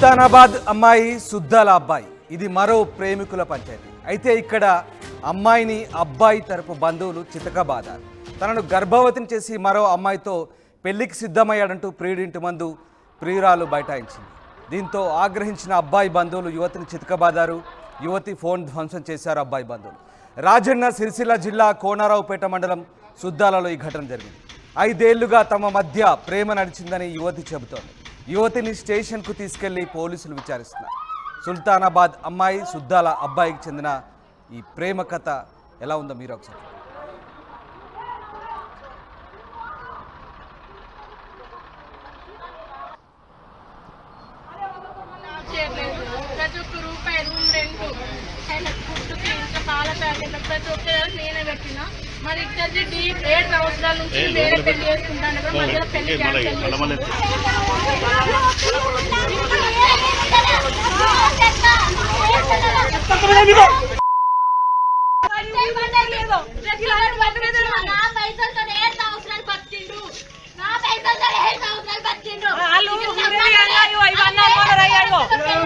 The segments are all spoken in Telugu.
సుల్తానాబాద్ అమ్మాయి సుద్దాల అబ్బాయి. ఇది మరో ప్రేమికుల పంచాయతీ. అయితే ఇక్కడ అమ్మాయిని అబ్బాయి తరపు బంధువులు చితకబాదారు. తనను గర్భవతిని చేసి మరో అమ్మాయితో పెళ్ళికి సిద్ధమయ్యాడంటూ ప్రియుడింటి మందు ప్రియురాలు బైఠాయించింది. దీంతో ఆగ్రహించిన అబ్బాయి బంధువులు యువతిని చితకబాదారు. యువతి ఫోన్ ధ్వంసం చేశారు అబ్బాయి బంధువులు. రాజన్న సిరిసిల్ల జిల్లా కోనారావుపేట మండలం సుద్దాలలో ఈ ఘటన జరిగింది. ఐదేళ్ళుగా తమ మధ్య ప్రేమ నడిచిందని యువతి చెబుతోంది. యువతిని స్టేషన్కు తీసుకెళ్ళి పోలీసులు విచారిస్తున్నారు. సుల్తానాబాద్ అమ్మాయి సుద్దాల అబ్బాయికి చెందిన ఈ ప్రేమ కథ ఎలా ఉందో మీరు ఒకసారి ప్రతి ఒక్క రూపాయి రూమ్ రెంట్ ఆయన ఫుడ్కి ఇంకా పాల ప్యాకెట్ ప్రతి ఒక్క నేనే పెట్టినా. మరి ఇక్కడి ఏడు సంవత్సరాల నుంచి వేరే పెళ్ళి చేసుకుంటాను మధ్యలో పెళ్ళి క్యాన్సిల్.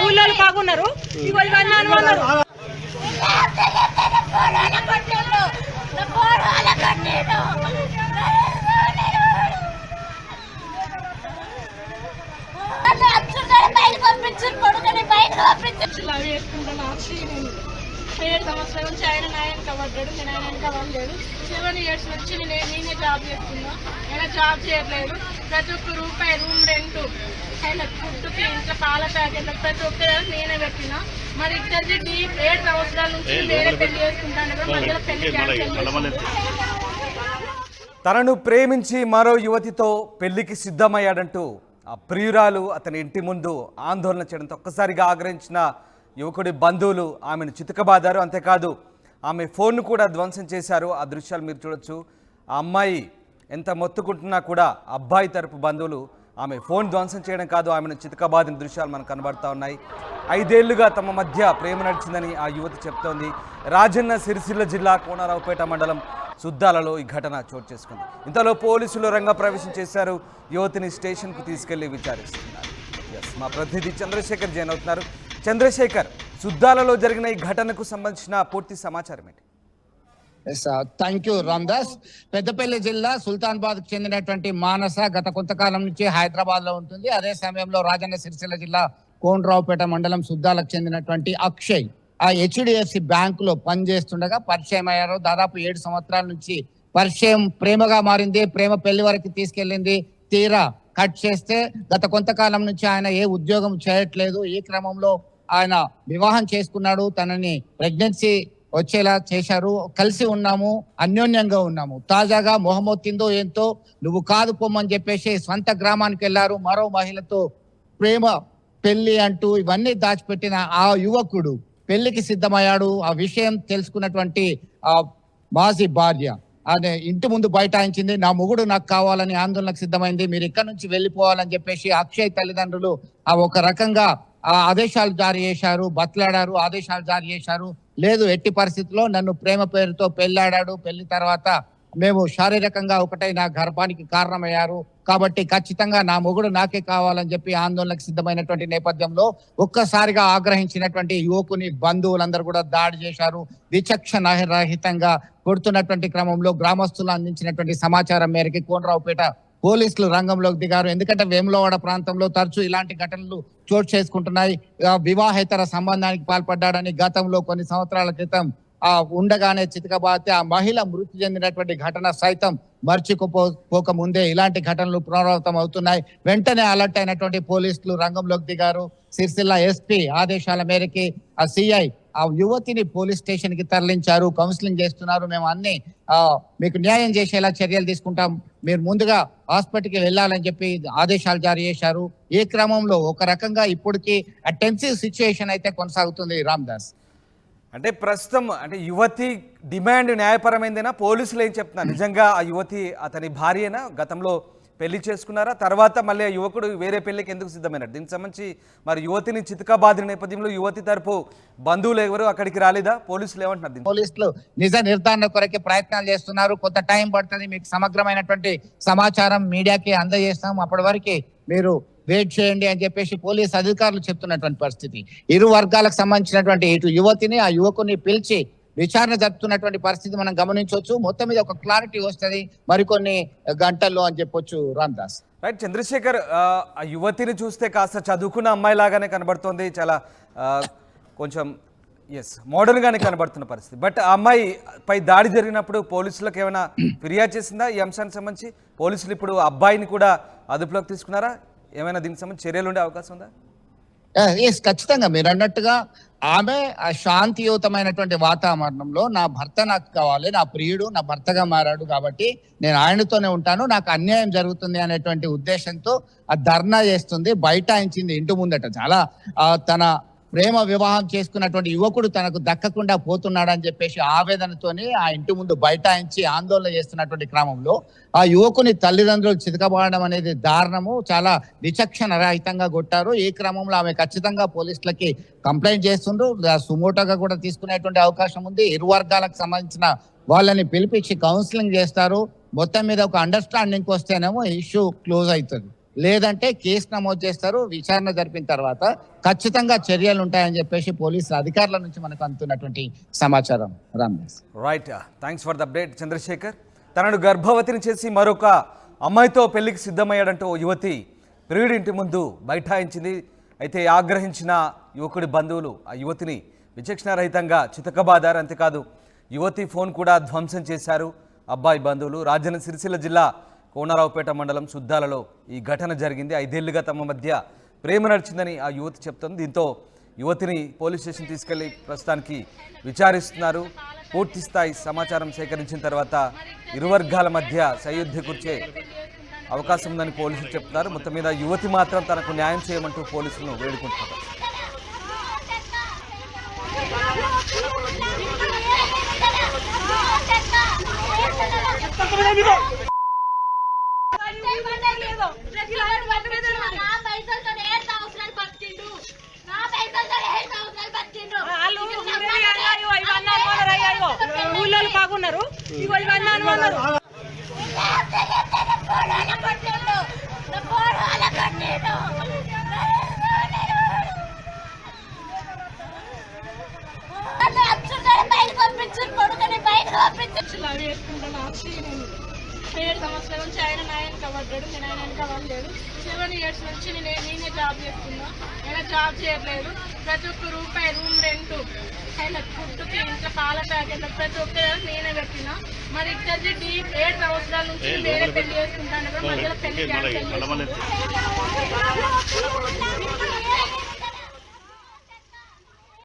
ఊళ్ళో బాగున్నారు ఇవన్నీ అనుకున్నారు లవ్ చేసుకుంటాను ఆక్షి నేను ఏడు సంవత్సరాల నుంచి ఆయన నాయన వెనక పడ్డాడు నేను ఆయన వెనక పడలేదు సెవెన్ ఇయర్స్ నుంచి నేను నేనే జాబ్ చేస్తున్నా ఆయన జాబ్ చేయట్లేదు ప్రతి ఒక్క రూపాయి రూమ్ రెంట్ ఆయన ఫుడ్కి ఇంకా పాల ప్యాకెట్లు ప్రతి ఒక్క నేనే పెట్టిన మరి ఏడు సంవత్సరాల నుంచి వేరే పెళ్ళి చేసుకుంటాను మధ్యలో పెళ్ళి తనను ప్రేమించి మరో యువతితో పెళ్ళికి సిద్ధమయ్యాడంటూ ఆ ప్రియురాలు అతని ఇంటి ముందు ఆందోళన చేయడంతో ఒక్కసారిగా ఆగ్రహించిన యువకుడి బంధువులు ఆమెను చితకబాదారు. అంతేకాదు ఆమె ఫోన్ను కూడా ధ్వంసం చేశారు. ఆ దృశ్యాలు మీరు చూడొచ్చు. ఆ అమ్మాయి ఎంత మొత్తుకుంటున్నా కూడా అబ్బాయి తరపు బంధువులు ఆమె ఫోన్ ధ్వంసం చేయడం కాదు ఆమెను చితకబాదిన దృశ్యాలు మనకు కనబడతా ఉన్నాయి. ఐదేళ్ళుగా తమ మధ్య ప్రేమ నడిచిందని ఆ యువతి చెప్తోంది. రాజన్న సిరిసిల్ల జిల్లా కోనరావుపేట మండలం సుద్దాలలో ఈ ఘటన చోటు చేసుకుంది. ఇంతలో పోలీసులు రంగ ప్రవేశం చేశారు. యువతిని స్టేషన్కు తీసుకెళ్ళి విచారిస్తున్నారు. ఎస్ మా ప్రతినిధి చంద్రశేఖర్ జైన్ అవుతున్నారు. చంద్రశేఖర్ సుద్దాలలో జరిగిన ఈ ఘటనకు సంబంధించిన పూర్తి సమాచారం ఏంటి? థ్యాంక్ యూ రామ్దాస్ పెద్దపల్లి జిల్లా సుల్తాన్బాద్కు చెందినటువంటి మానస గత కొంతకాలం నుంచి హైదరాబాద్లో ఉంటుంది. అదే సమయంలో రాజన్న సిరిసిల్ల జిల్లా కోనరావుపేట మండలం సుద్దాలకు చెందినటువంటి అక్షయ్ ఆ హెచ్డిఎఫ్సి బ్యాంక్లో పనిచేస్తుండగా పరిచయం అయ్యారు. దాదాపు ఏడు సంవత్సరాల నుంచి పరిచయం ప్రేమగా మారింది. ప్రేమ పెళ్ళి వరకు తీసుకెళ్ళింది. తీరా కట్ చేస్తే గత కొంతకాలం నుంచి ఆయన ఏ ఉద్యోగం చేయట్లేదు. ఈ క్రమంలో ఆయన వివాహం చేసుకున్నాడు. తనని ప్రెగ్నెన్సీ వచ్చేలా చేశారు. కలిసి ఉన్నాము అన్యోన్యంగా ఉన్నాము. తాజాగా మొహమ్మద్ ఏంతో నువ్వు కాదు పొమ్మని చెప్పేసి స్వంత గ్రామానికి వెళ్ళారు. మరో మహిళతో ప్రేమ పెళ్ళి అంటూ ఇవన్నీ దాచిపెట్టిన ఆ యువకుడు పెళ్ళికి సిద్ధమయ్యాడు. ఆ విషయం తెలుసుకున్నటువంటి ఆ మాజీ భార్య అనే ఇంటి ముందు బైఠాయించింది. నా మొగుడు నాకు కావాలని ఆందోళనకు సిద్ధమైంది. మీరు ఇక్కడ నుంచి వెళ్ళిపోవాలని చెప్పేసి అక్షయ్ తల్లిదండ్రులు ఆ ఒక రకంగా ఆదేశాలు జారీ చేశారు బతలాడారు ఆదేశాలు జారీ చేశారు. లేదు ఎట్టి పరిస్థితిలో నన్ను ప్రేమ పేరుతో పెళ్ళాడాడు పెళ్ళి తర్వాత మేము శారీరకంగా ఒకటై నా గర్భానికి కారణమయ్యారు. కాబట్టి ఖచ్చితంగా నా మొగుడు నాకే కావాలని చెప్పి ఆందోళనకు సిద్ధమైనటువంటి నేపథ్యంలో ఒక్కసారిగా ఆగ్రహించినటువంటి యువకుని బంధువులందరూ కూడా దాడి చేశారు. విచక్షణ రహితంగా కొడుతున్నటువంటి క్రమంలో గ్రామస్తులు అందించినటువంటి సమాచారం మేరకు కోనరావుపేట పోలీసులు రంగంలోకి దిగారు. ఎందుకంటే వేములవాడ ప్రాంతంలో తరచూ ఇలాంటి ఘటనలు చోటు చేసుకుంటున్నాయి. వివాహేతర సంబంధానికి పాల్పడ్డాడని గతంలో కొన్ని సంవత్సరాల క్రితం ఆ ఉండగానే చితకబాతే ఆ మహిళ మృతి చెందినటువంటి ఘటన సైతం మర్చిపోపో ముందే ఇలాంటి ఘటనలు పునరావృతం అవుతున్నాయి. వెంటనే అలర్ట్ అయినటువంటి పోలీసులు రంగంలోకి దిగారు. సిరిసిల్ల ఎస్పీ ఆదేశాల మేరకి ఆ సిఐ ఆ యువతిని పోలీస్ స్టేషన్కి తరలించారు కౌన్సిలింగ్ చేస్తున్నారు. మేము అన్ని మీకు న్యాయం చేసేలా చర్యలు తీసుకుంటాం. మీరు ముందుగా హాస్పిటల్కి వెళ్ళాలని చెప్పి ఆదేశాలు జారీ చేశారు. ఈ క్రమంలో ఒక రకంగా ఇప్పటికీ టెన్సివ్ సిచ్యుయేషన్ అయితే కొనసాగుతుంది రామ్ దాస్ అంటే ప్రస్తుతం అంటే యువతి డిమాండ్ న్యాయపరమైందేనా? పోలీసులు ఏం చెప్తున్నారు? నిజంగా ఆ యువతి అతని భార్యనా? గతంలో పెళ్ళి చేసుకున్నారా? తర్వాత మళ్ళీ యువకుడు వేరే పెళ్ళికి ఎందుకు సిద్ధమైనాడు? దీనికి సంబంధించి మరి యువతిని చితకాబాదిన నేపథ్యంలో యువతి తరపు బంధువులు ఎవరు అక్కడికి రాలేదా? పోలీసులు ఏమంటున్నారు పోలీసులు నిజ నిర్ధారణ కొరకే ప్రయత్నాలు చేస్తున్నారు. కొంత టైం పడుతుంది. మీకు సమగ్రమైనటువంటి సమాచారం మీడియాకి అందజేస్తాం అప్పటి వరకు మీరు వెయిట్ చేయండి అని చెప్పేసి పోలీస్ అధికారులు చెప్తున్నటువంటి పరిస్థితి. ఇరు వర్గాలకు సంబంధించినటువంటి ఇటు యువతిని ఆ యువకుని పిలిచి విచారణ జరుపుతున్నటువంటి పరిస్థితి మనం గమనించవచ్చు. మొత్తం మీద ఒక క్లారిటీ వస్తుంది. మరికొన్ని గంటల్లో అని చెప్పొచ్చు రామ్దాస్. రైట్ చంద్రశేఖర్ ఆ, యువతిని చూస్తే కాస్త చదువుకున్న అమ్మాయి లాగానే కనబడుతోంది. చాలా కొంచెం ఎస్ మోడర్న్గానే కనబడుతున్న పరిస్థితి. బట్ ఆ అమ్మాయి పై దాడి జరిగినప్పుడు పోలీసులకు ఏమైనా ఫిర్యాదు చేసిందా? ఈ అంశానికి సంబంధించి పోలీసులు ఇప్పుడు అబ్బాయిని కూడా అదుపులోకి తీసుకున్నారా? ఏమైనా దీనికి సంబంధించి చర్యలు ఉండే అవకాశం ఉందా? ఎస్ ఖచ్చితంగా మీరు అన్నట్టుగా ఆమె శాంతియుతమైనటువంటి వాతావరణంలో నా భర్త నాకు కావాలి నా ప్రియుడు నా భర్తగా మారాడు కాబట్టి నేను ఆయనతోనే ఉంటాను నాకు అన్యాయం జరుగుతుంది అనేటువంటి ఉద్దేశంతో ఆ ధర్నా చేస్తుంది బైఠాయించింది ఇంటి ముందట. చాలా తన ప్రేమ వివాహం చేసుకున్నటువంటి యువకుడు తనకు దక్కకుండా పోతున్నాడని చెప్పేసి ఆవేదనతోని ఆ ఇంటి ముందు బైఠాయించి ఆందోళన చేస్తున్నటువంటి క్రమంలో ఆ యువకుని తల్లిదండ్రులు చితకబడడం అనేది దారుణము చాలా విచక్షణ రహితంగా కొట్టారు. ఈ క్రమంలో ఆమె ఖచ్చితంగా పోలీసులకి కంప్లైంట్ చేస్తుండ్రు. సుమోటోగా కూడా తీసుకునేటువంటి అవకాశం ఉంది. ఇరు వర్గాలకు సంబంధించిన వాళ్ళని పిలిపించి కౌన్సిలింగ్ చేస్తారు. మొత్తం మీద ఒక అండర్స్టాండింగ్ వస్తేనేమో ఇష్యూ క్లోజ్ అవుతుంది. లేదంటే కేసు నమోదు చేస్తారు విచారణ జరిపిన తర్వాత ఖచ్చితంగా చర్యలు ఉంటాయని చెప్పేసి పోలీసు అధికారుల నుంచి మనకు అందుతున్నటువంటి సమాచారం. Ramdas right thanks for the update Chandrasekhar. తనను గర్భవతిని చేసి మరొక అమ్మాయితో పెళ్ళికి సిద్ధమయ్యాడంటూ ఓ యువతి ప్రియుడి ఇంటి ముందు బైఠాయించింది. అయితే ఆగ్రహించిన యువకుడి బంధువులు ఆ యువతిని విచక్షణారహితంగా చితకబాదారు. అంతేకాదు యువతి ఫోన్ కూడా ధ్వంసం చేశారు. అబ్బాయి బంధువులు రాజన్న సిరిసిల్ల జిల్లా కోనరావుపేట మండలం సుద్దాలలో ఈ ఘటన జరిగింది. ఐదేళ్ళుగా తమ మధ్య ప్రేమ నడిచిందని ఆ యువతి చెప్తుంది. దీంతో యువతిని పోలీస్ స్టేషన్ తీసుకెళ్ళి ప్రస్తుతానికి విచారిస్తున్నారు. పూర్తి స్థాయి సమాచారం సేకరించిన తర్వాత ఇరు వర్గాల మధ్య సయోధ్య కూర్చే అవకాశం ఉందని పోలీసులు చెప్తున్నారు. మొత్తం మీద యువతి మాత్రం తనకు న్యాయం చేయమంటూ పోలీసులను వేడుకుంటున్నారు. నా పైసలతో ఏ సంవత్సరాలు బతికిండు నా పైసలతో ఏ సంవత్సరాలు బతికిండు వాళ్ళు ఊరేగి అయ్యాయో, ఇవన్నీ అనుకున్నారు అయ్యాయో. ఊళ్ళో బాగున్నారు ఇగో ఇవన్నీ అనుకున్నారు పంపించారు కొడుకుని బయటకు పంపించారు ఏడు సంవత్సరాల నుంచి ఆయన నా వెనక పడ్డాడు నేను ఆయన వెనక పడలేదు. సెవెన్ ఇయర్స్ నుంచి నేను నేనే జాబ్ చేస్తున్నా. ఆయన జాబ్ చేయట్లేదు. ప్రతి ఒక్క రూపాయి రూమ్ రెంట్ ఆయన ఫుడ్కి ఇంట్లో పాల ప్యాకెట్ ప్రతి ఒక్క నేనే పెట్టిన మరి ఇద్దరిది డీప్ ఏడు సంవత్సరాల నుంచి వేరే పెళ్ళి చేసుకుంటాను. మధ్యలో పెళ్ళి క్యాన్సిల్